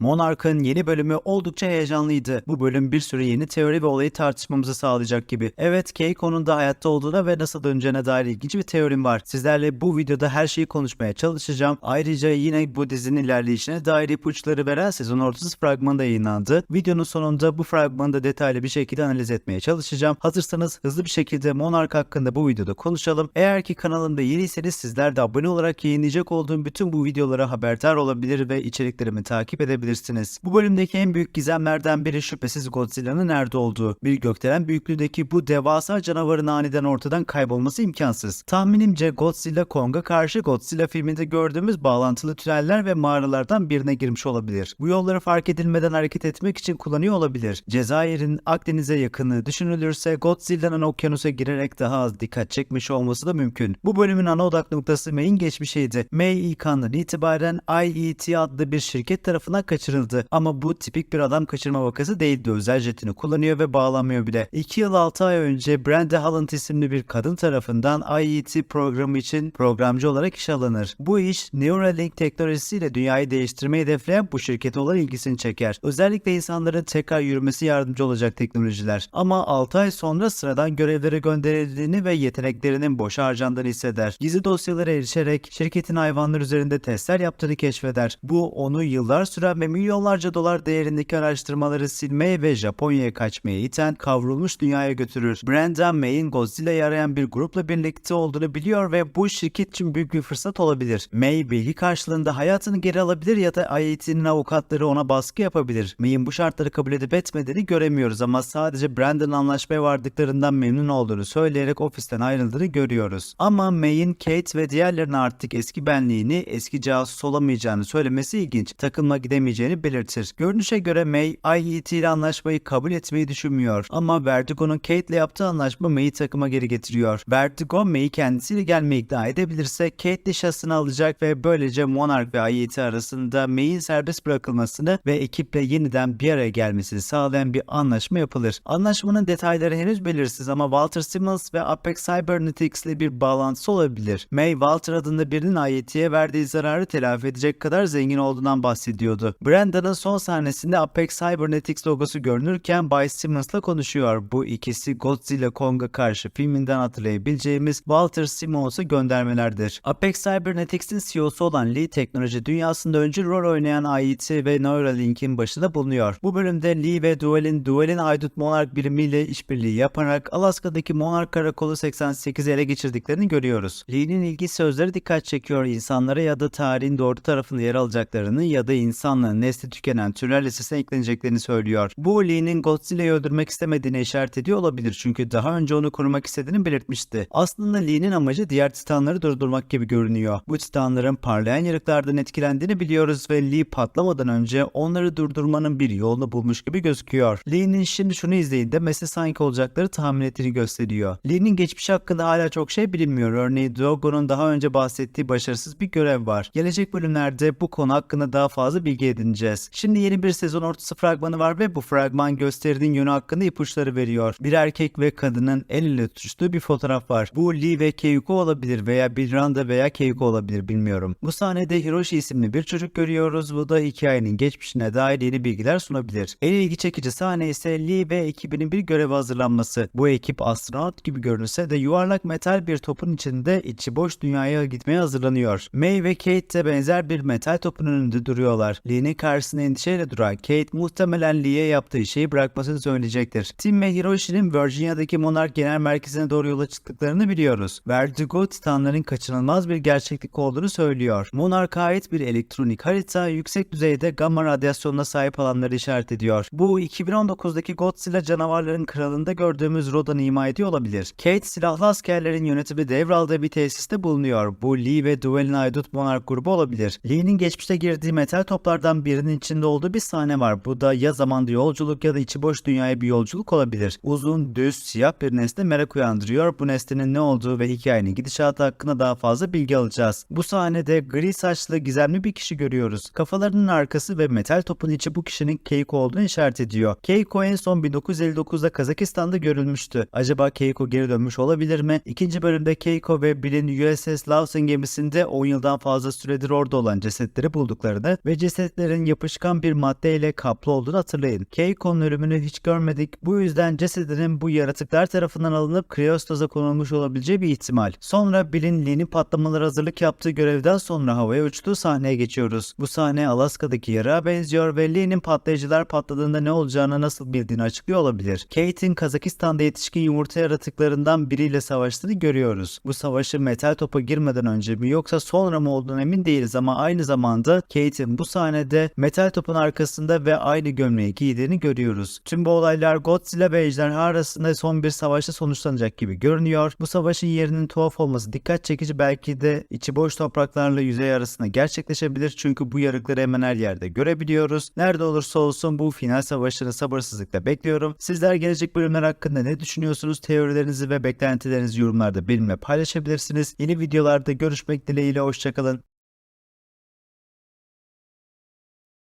Monarch'ın yeni bölümü oldukça heyecanlıydı. Bu bölüm bir sürü yeni teori ve olayı tartışmamızı sağlayacak gibi. Evet Keiko'nun da hayatta olduğuna ve nasıl döneceğine dair ilginç bir teorim var. Sizlerle bu videoda her şeyi konuşmaya çalışacağım. Ayrıca yine bu dizinin ilerleyişine dair ipuçları veren sezon ortası fragmanı da yayınlandı. Videonun sonunda bu fragmanı da detaylı bir şekilde analiz etmeye çalışacağım. Hazırsanız hızlı bir şekilde Monarch hakkında bu videoda konuşalım. Eğer ki kanalımda yeniyseniz sizler de abone olarak yayınlayacak olduğum bütün bu videolara haberdar olabilir ve içeriklerimi takip edebilirsiniz. Bu bölümdeki en büyük gizemlerden biri şüphesiz Godzilla'nın nerede olduğu. Bir gökdelen büyüklüğündeki bu devasa canavarın aniden ortadan kaybolması imkansız. Tahminimce Godzilla Kong'a karşı Godzilla filminde gördüğümüz bağlantılı tüneller ve mağaralardan birine girmiş olabilir. Bu yolları fark edilmeden hareket etmek için kullanıyor olabilir. Cezayir'in Akdeniz'e yakını düşünülürse Godzilla'nın okyanusa girerek daha az dikkat çekmiş olması da mümkün. Bu bölümün ana odak noktası May'in geçmişiydi. May ilk andan itibaren IET adlı bir şirket tarafından kaçırıldı. Ama bu tipik bir adam kaçırma vakası değildi. Özel jetini kullanıyor ve bağlanmıyor bile. 2 yıl 6 ay önce Brenda Holland isimli bir kadın tarafından IET programı için programcı olarak işe alınır. Bu iş Neuralink teknolojisiyle dünyayı değiştirmeyi hedefleyen bu şirkete olan ilgisini çeker. Özellikle insanların tekrar yürümesi yardımcı olacak teknolojiler. Ama 6 ay sonra sıradan görevlere gönderildiğini ve yeteneklerinin boşa harcandığını hisseder. Gizli dosyalara erişerek şirketin hayvanlar üzerinde testler yaptığını keşfeder. Bu onu yıllar süren ve milyonlarca dolar değerindeki araştırmaları silmeye ve Japonya'ya kaçmaya iten kavrulmuş dünyaya götürür. Brenda May'in Godzilla'yı arayan bir grupla birlikte olduğunu biliyor ve bu şirket için büyük bir fırsat olabilir. May bilgi karşılığında hayatını geri alabilir ya da IET'nin avukatları ona baskı yapabilir. May'in bu şartları kabul edip etmediğini göremiyoruz ama sadece Brandon anlaşmaya vardıklarından memnun olduğunu söyleyerek ofisten ayrıldığını görüyoruz. Ama May'in Kate ve diğerlerine artık eski benliğini, eski casus olamayacağını söylemesi ilginç. Takılma gidemeyeceğini belirtir. Görünüşe göre May, IET ile anlaşmayı kabul etmeyi düşünmüyor. Ama Vertigo'nun Kate ile yaptığı anlaşma May'i takıma geri getiriyor. Vertigo May'i kendisiyle gelmeye ikna edebilirse Kate nişasını alacak ve böylece Monarch ve IET arasında May'in serbest bırakılmasını ve ekiple yeniden bir araya gelmesini sağlayan bir anlaşma yapılır. Anlaşmanın detayları henüz belirsiz ama Walter Simmons ve Apex Cybernetics ile bir bağlantısı olabilir. May, Walter adında birinin IET'ye verdiği zararı telafi edecek kadar zengin olduğundan bahsediyordu. Branda'nın son sahnesinde Apex Cybernetics logosu görünürken Bay Simmons'la konuşuyor. Bu ikisi Godzilla Kong'a karşı filminden hatırlayabileceğimiz Walter Simmons'u göndermelerdir. Apex Cybernetics'in CEO'su olan Lee teknoloji dünyasında öncü rol oynayan IET ve Neuralink'in başında bulunuyor. Bu bölümde Lee ve Duel'in Duel'in Haydut Monarch birimiyle işbirliği yaparak Alaska'daki Monarch Karakolu 88'i ele geçirdiklerini görüyoruz. Lee'nin ilgi sözleri dikkat çekiyor. İnsanlara ya da tarihin doğru tarafında yer alacaklarını ya da insanlığın nesli tükenen türler listesine ekleneceklerini söylüyor. Bu Lee'nin Godzilla'yı öldürmek istemediğine işaret ediyor olabilir çünkü daha önce onu korumak istediğini belirtmişti. Aslında Lee'nin amacı diğer titanları durdurmak gibi görünüyor. Bu titanların parlayan yarıklardan etkilendiğini biliyoruz ve Lee patlamadan önce onları durdurmanın bir yolunu bulmuş gibi gözüküyor. Lee'nin şimdi şunu izleyin demesi sanki olacakları tahmin ettiğini gösteriyor. Lee'nin geçmişi hakkında hala çok şey bilinmiyor. Örneğin Drogo'nun daha önce bahsettiği başarısız bir görev var. Gelecek bölümlerde bu konu hakkında daha fazla bilgi edineceğiz. Şimdi yeni bir sezon ortası fragmanı var ve bu fragman gösterdiğin yönü hakkında ipuçları veriyor. Bir erkek ve kadının el ile tutuştuğu bir fotoğraf var. Bu Lee ve Keiko olabilir veya Biranda veya Keiko olabilir bilmiyorum. Bu sahnede Hiroshi isimli bir çocuk görüyoruz. Bu da hikayenin geçmişine dair yeni bilgiler sunabilir. En ilgi çekici sahne ise Lee ve ekibinin bir göreve hazırlanması. Bu ekip astronot gibi görünse de yuvarlak metal bir topun içinde içi boş dünyaya gitmeye hazırlanıyor. May ve Kate de benzer bir metal topun önünde duruyorlar. Lee'nin karşısında endişeyle duran Kate muhtemelen Lee'ye yaptığı şeyi bırakmasını söyleyecektir. Tim ve Hiroshi'nin Virginia'daki Monarch Genel Merkezi'ne doğru yola çıktıklarını biliyoruz. Vertigo Titanların kaçınılmaz bir gerçeklik olduğunu söylüyor. Monarch'a ait bir elektronik harita yüksek düzeyde gamma radyasyonuna sahip alanları işaret ediyor. Bu 2019'daki Godzilla canavarların kralında gördüğümüz Rodan'ı ima ediyor olabilir. Kate silahlı askerlerin yönetimi devraldığı bir tesiste bulunuyor. Bu Lee ve Duel'in aydut Monarch grubu olabilir. Lee'nin geçmişte girdiği metal toplardan birinin içinde olduğu bir sahne var. Bu da ya zamanda yolculuk ya da içi boş dünyaya bir yolculuk olabilir. Uzun, düz, siyah bir nesne merak uyandırıyor. Bu nesnenin ne olduğu ve hikayenin gidişatı hakkında daha fazla bilgi alacağız. Bu sahnede gri saçlı gizemli bir kişi görüyoruz. Kafalarının arkası ve metal topun içi bu kişinin Keiko olduğunu işaret ediyor. Keiko en son 1959'da Kazakistan'da görülmüştü. Acaba Keiko geri dönmüş olabilir mi? İkinci bölümde Keiko ve Bill'in USS Lawson gemisinde 10 yıldan fazla süredir orada olan cesetleri bulduklarını ve cesetlerin cesetlerin yapışkan bir maddeyle kaplı olduğunu hatırlayın. Keiko'nun ölümünü hiç görmedik. Bu yüzden cesedinin bu yaratıklar tarafından alınıp kriyostoza konulmuş olabileceği bir ihtimal. Sonra Bill'in Lee'nin patlamalara hazırlık yaptığı görevden sonra havaya uçtuğu sahneye geçiyoruz. Bu sahne Alaska'daki yarağa benziyor ve Lee'nin patlayıcılar patladığında ne olacağını nasıl bildiğini açıklıyor olabilir. Kate'in Kazakistan'da yetişkin yumurta yaratıklarından biriyle savaştığını görüyoruz. Bu savaşı metal topa girmeden önce mi yoksa sonra mı olduğunu emin değiliz ama aynı zamanda Kate'in bu sahnede metal topun arkasında ve aynı gömleği giydiğini görüyoruz. Tüm bu olaylar Godzilla ve ejderha arasında son bir savaşta sonuçlanacak gibi görünüyor. Bu savaşın yerinin tuhaf olması dikkat çekici belki de içi boş topraklarla yüzey arasında gerçekleşebilir çünkü bu yarıkları hemen her yerde görebiliyoruz. Nerede olursa olsun bu final savaşını sabırsızlıkla bekliyorum. Sizler gelecek bölümler hakkında ne düşünüyorsunuz? Teorilerinizi ve beklentilerinizi yorumlarda benimle paylaşabilirsiniz. Yeni videolarda görüşmek dileğiyle hoşçakalın.